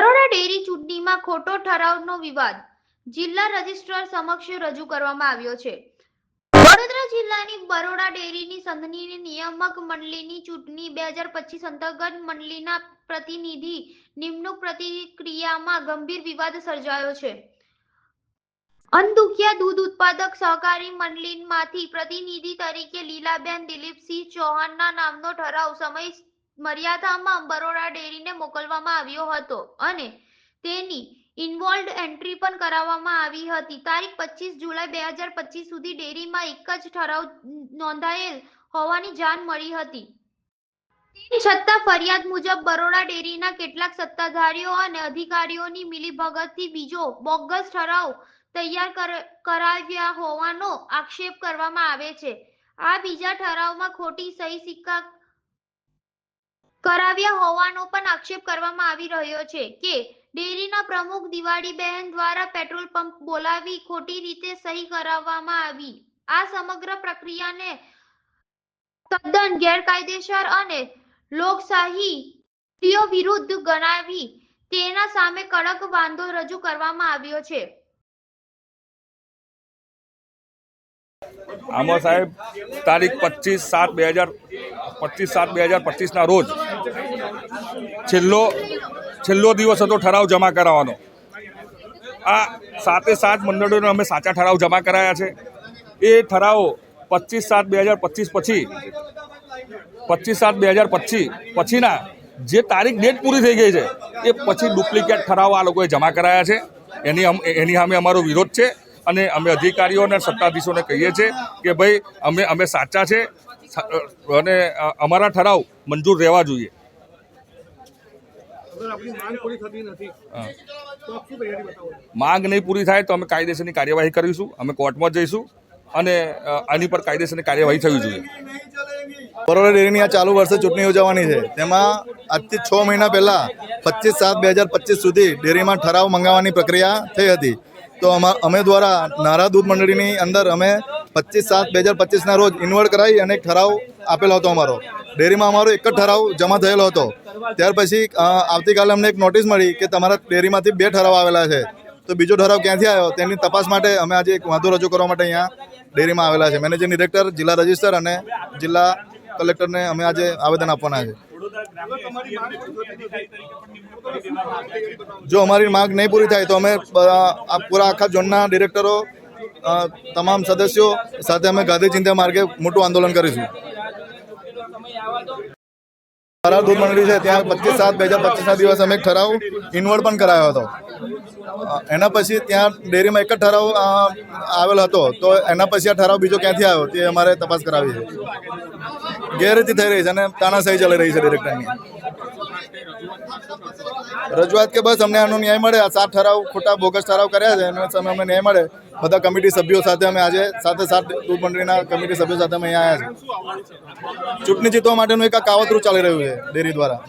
Baroda dairy ચૂંટણીમાં ખોટો ઠરાવનો વિવાદ જિલ્લા રજિસ્ટ્રાર સમક્ષ રજૂ કરવામાં આવ્યો છે. વડોદરા જિલ્લાની બરોડા ડેરીની સંઘની નિયામક મંડળીની ચૂંટણી બે હજાર પચીસ અંતર્ગત મંડળીના પ્રતિનિધિ નિમણૂક પ્રતિક્રિયામાં ગંભીર વિવાદ સર્જાયો છે. અનદુખિયા દૂધ ઉત્પાદક સહકારી મંડળીમાંથી પ્રતિનિધિ તરીકે લીલાબેન દિલીપસિંહ ચૌહાણના નામનો ઠરાવ સમય મર્યાદામાં બરોડા ડેરીને મોકલવામાં આવ્યો હતો અને તેની ઇન્વોલ્ડ એન્ટ્રી પણ કરાવવામાં આવી હતી. તારીખ પચીસ જુલાઈ બે હજાર પચીસ સુધી ડેરીમાં એક જ ઠરાવ નોંધાયેલ હોવાની જાણ મળી હતી. છતાં ફરિયાદ મુજબ બરોડા ડેરીના કેટલાક સત્તાધારીઓ અને અધિકારીઓની મિલીભગતથી બીજો બોગસ ઠરાવ તૈયાર કરાવ્યા હોવાનો આક્ષેપ કરવામાં આવે છે. આ બીજા ઠરાવમાં ખોટી સહી સિક્કા કરાવ્યા હોવાનો પણ આક્ષેપ કરવામાં આવી રહ્યો છે કે ડેરીના પ્રમુખ દિવાળીબહેન દ્વારા પેટ્રોલ પંપ બોલાવી ખોટી રીતે સહી કરાવવામાં આવી. આ સમગ્ર પ્રક્રિયાને તદ્દન ગેરકાયદેસર અને લોકશાહી વિરુદ્ધ ગણાવી તેના સામે કડક વાંધો રજૂ કરવામાં આવ્યો છે. આમાં સાહેબ, તારીખ પચીસ સાત બે હજાર, પચીસ સાત બે હજાર પચીસના રોજ છેલ્લો છેલ્લો દિવસ હતો ઠરાવ જમા કરાવવાનો. આ સાતે સાત મંડળોને અમે સાચા ઠરાવ જમા કરાયા છે. એ ઠરાવો પચીસ સાત બે હજાર પચીસ પછી, પચીસ સાત બે હજાર પચીસ પછીના જે તારીખ ડેટ પૂરી થઈ ગઈ છે, એ પછી ડુપ્લિકેટ ઠરાવ આ લોકોએ જમા કરાયા છે. એની એની સામે અમારો વિરોધ છે અને અમે અધિકારીઓ અને સત્તાધીશોને કહીએ છીએ કે ભાઈ અમે અમે સાચા છે. અને અમારા ઠરાવ મંજૂર રહેવા જોઈએ. માંગ પૂરી થતી નથી. હા. તો આપ શું તૈયારી બતાવો? છો? માંગ નહીં પૂરી થાય તો અમે કાયદેસરની કાર્યવાહી કરીશું. અમે કોર્ટમાં જઈશું અને આની પર કાયદેસરની કાર્યવાહી થવી જોઈએ. બરોડા ડેરીની આ ચાલુ વર્ષે ચૂંટણી યોજાવાની છે. તેમાં આજથી છ મહિના પહેલાં પચીસ સાત બે હજાર પચીસ સુધી ડેરીમાં ઠરાવ મંગાવવાની પ્રક્રિયા થઈ હતી. તો અમા અમે દ્વારા નારા દૂધ મંડળીની અંદર અમે પચીસ સાત બે હજાર પચીસના રોજ ઇન્વર્ટ કરાવી અને એક ઠરાવ આપેલો હતો અમારો. ડેરીમાં અમારો એક જ ઠરાવ જમા થયેલો હતો. ત્યાર પછી આવતીકાલે અમને એક નોટિસ મળી કે તમારા ડેરીમાંથી બે ઠરાવ આવેલા છે. તો બીજો ઠરાવ ક્યાંથી આવ્યો? તેની તપાસ માટે અમે આજે એક વાંધો રજૂ કરવા માટે અહીંયા ડેરીમાં આવેલા છે. મેનેજિંગ ડિરેક્ટર, જિલ્લા રજિસ્ટર અને જિલ્લા કલેક્ટરને અમે આજે આવેદન આપવાના છે? જો અમારી માંગ નહીં પૂરી થાય તો અમે પૂરા આખા ઝોનના ડિરેક્ટરો તમામ સદસ્યો સાથે અમે ગાંધી ચિંતા માર્ગે મોટું આંદોલન કરીશું. મારા દૂધ મંડળી છે, ત્યાં પચીસ સાત, બે હજાર પચીસના દિવસ અમે ઠરાવ ઇન્વોલ્વ પણ કરાયો હતો. એના પછી ત્યાં ડેરીમાં એક જ ઠરાવ આવેલો હતો, તો એના પછી આ ઠરાવ બીજો ક્યાંથી આવ્યો, તે અમારે તપાસ કરાવી છે. ગેરરીતિ થઈ રહી છે અને તાનાશાહી ચાલી રહી છે ડિરેક્ટરની રજૂઆત કે બસ અમને આનો ન્યાય મળે, આ સાત ઠરાવ, ખોટા બોગસ ઠરાવ કર્યા છે, એનો સામે અમને ન્યાય મળે. બધા કમિટી સભ્યો સાથે અમે આજે સાથે સાત દૂધ મંડળીના કમિટી સભ્યો સાથે અમે અહીંયા આવ્યા છે ચૂંટણી જીતવા માટેનું એક કાવતરું ચાલી રહ્યું છે ડેરી દ્વારા.